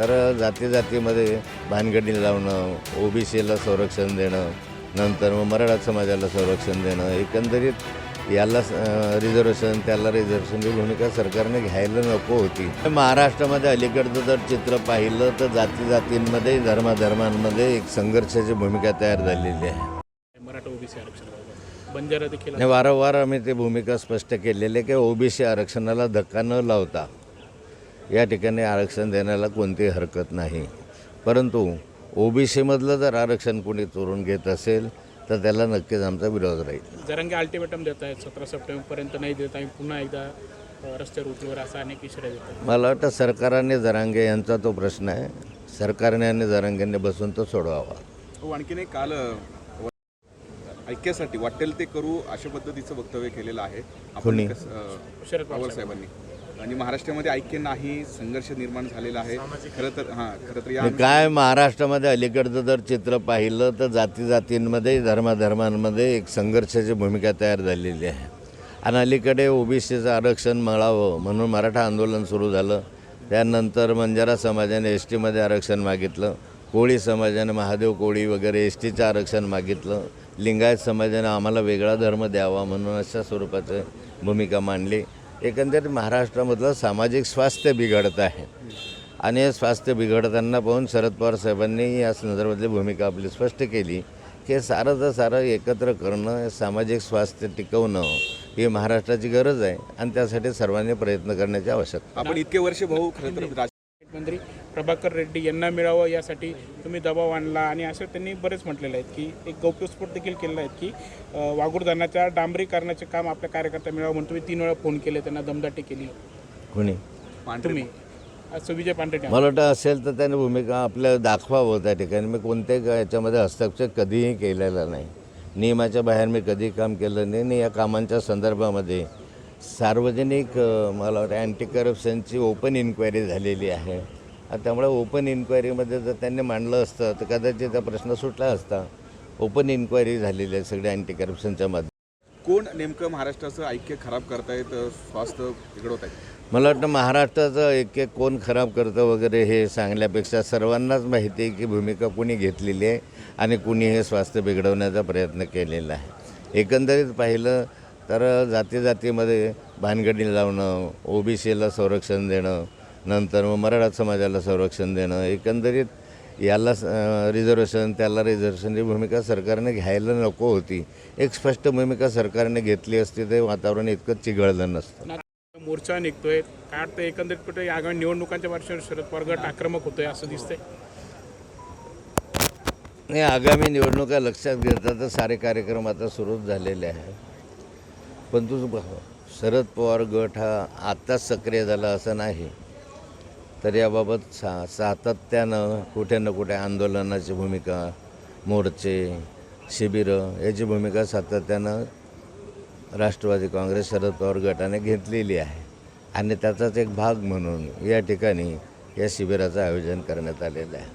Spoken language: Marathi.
तर जाती जातीमध्ये भानगडी लावणं ओबीसीला संरक्षण देणं नंतर मग मराठा समाजाला संरक्षण देणं एकंदरीत याला रिझर्वेशन त्याला रिझर्वेशनची भूमिका सरकारने घ्यायला नको होती. महाराष्ट्रामध्ये अलीकडचं जर चित्र पाहिलं तर जाती जातींमध्ये धर्माधर्मांमध्ये एक संघर्षाची भूमिका तयार झालेली आहे. मराठा ओबीसी आरक्षणाबाबत. बंजारा देखील वारंवार आम्ही ते भूमिका स्पष्ट केलेली आहे की ओबीसी आरक्षणाला धक्का न लावता या ठिकाणी आरक्षण देण्याला कोणतीही हरकत नाही. परंतु ओबीसीमधलं जर आरक्षण कोणी चोरून घेत असेल तर त्याला नक्कीच आमचा विरोध राहील. जरांगे अल्टिमेटम देत आहेत सतरा सप्टेंबरपर्यंत नाही देत आम्ही पुन्हा एकदा अ, रस्त्यावर उतरवर असा अनेक इशारा देतात मला वाटतं सरकारने जरांगे यांचा तो प्रश्न आहे. सरकारने आणि जरांगेने बसून तो सोडवावा. हो आणखीन एक काल अ, ऐक्यासाठी वाटेल ते करू अशा पद्धतीचं वक्तव्य केलेलं आहे. कोणी? कसं, अ, शरद पवार पवार साहेबांनी. आणि महाराष्ट्रामध्ये ऐक्य नाही संघर्ष निर्माण झालेला आहे. खरं तर हां खरं तर या काय महाराष्ट्रामध्ये अलीकडचं जर चित्र पाहिलं तर जाती जातींमध्ये धर्माधर्मांमध्ये एक संघर्षाची भूमिका तयार झालेली आहे. आणि अलीकडे ओबीसीचं आरक्षण मिळावं म्हणून मराठा आंदोलन सुरू झालं. त्यानंतर बंजारा समाजाने एस टीमध्ये आरक्षण मागितलं. कोळी समाजाने महादेव कोळी वगैरे एस टीचं आरक्षण मागितलं. लिंगायत समाजाने आम्हाला वेगळा धर्म द्यावा म्हणून अशा स्वरूपाचं भूमिका मांडली. एकंदरीत महाराष्ट्रामधलं सामाजिक स्वास्थ्य बिघडत आहे. आणि हे स्वास्थ्य बिघडताना पाहून शरद पवार साहेबांनी या संदर्भातली भूमिका आपली स्पष्ट केली की सारं सारं एकत्र करणं सामाजिक स्वास्थ्य टिकवणं ही महाराष्ट्राची गरज आहे आणि त्यासाठी सर्वांनी प्रयत्न करण्याची आवश्यकता आपण इतके वर्ष भाऊ खरं तर मंत्री प्रभाकर रेड्डी यांना मिळावं यासाठी तुम्ही दबाव आणला. आणि असं त्यांनी बरेच म्हटलेलं आहेत की एक गौप्यस्फोट देखील केलेला आहे की धरणाच्या डांबरीकरणाचे काम आपल्या कार्यकर्ता मिळावं म्हणून तुम्ही तीन वेळा फोन केले त्यांना दमदाटी केली. कुणी? पांढरे तुम्ही? असं विजय पांढरे मला वाटतं असेल तर त्याने भूमिका आपल्या दाखवावं त्या ठिकाणी. मी कोणत्याही याच्यामध्ये हस्तक्षेप कधीही केलेला नाही. नियमाच्या बाहेर मी कधी काम केलं नाही. आणि या कामांच्या संदर्भामध्ये सार्वजनिक मला वाटतं अँटी करप्शनची ओपन इन्क्वायरी झालेली आहे. त्यामुळे ओपन इन्क्वायरीमध्ये जर त्यांनी मांडलं असतं तर कदाचित त्या प्रश्न सुटला असता. ओपन इन्क्वायरी झालेली आहे सगळ्या अँटी करप्शनच्या माध्यमातून. कोण नेमकं महाराष्ट्राचं ऐक्य खराब करतायत स्वास्थ्य बिघडवत आहेत? मला वाटतं महाराष्ट्राचं एक कोण खराब करतं वगैरे हे सांगण्यापेक्षा सर्वांनाच माहिती आहे की भूमिका कुणी घेतलेली आहे आणि कुणी हे स्वास्थ्य बिघडवण्याचा प्रयत्न केलेला आहे. एकंदरीत पाहिलं तर जाती जातीमध्ये भानगडी लावणं ओबीसीला संरक्षण देणं नंतर मग मराठा समाजाला संरक्षण देणं एकंदरीत याला रिझर्वेशन त्याला रिझर्वेशनची भूमिका सरकारने घ्यायला नको होती. एक स्पष्ट भूमिका सरकारने घेतली असती ते वातावरण इतकं चिघळलं नसतं. मोर्चा निघतोय. काय वाटतं एकंदरीत कुठे आगामी निवडणुकांच्या पार्श्वभूमीवर शरद पवार गट आक्रमक होतोय असं दिसतंय? नाही आगामी निवडणुका लक्षात घेता तर सारे कार्यक्रम आता सुरूच झालेले आहे पण तू शरद पवार गट हा आत्ताच सक्रिय झाला असं नाही. तर याबाबत सा सातत्यानं कुठे ना कुठे आंदोलनाची भूमिका मोर्चे शिबिरं याची भूमिका सातत्यानं राष्ट्रवादी काँग्रेस शरद पवार गटाने घेतलेली आहे. आणि त्याचाच एक भाग म्हणून या ठिकाणी या शिबिराचं आयोजन करण्यात आलेलं आहे.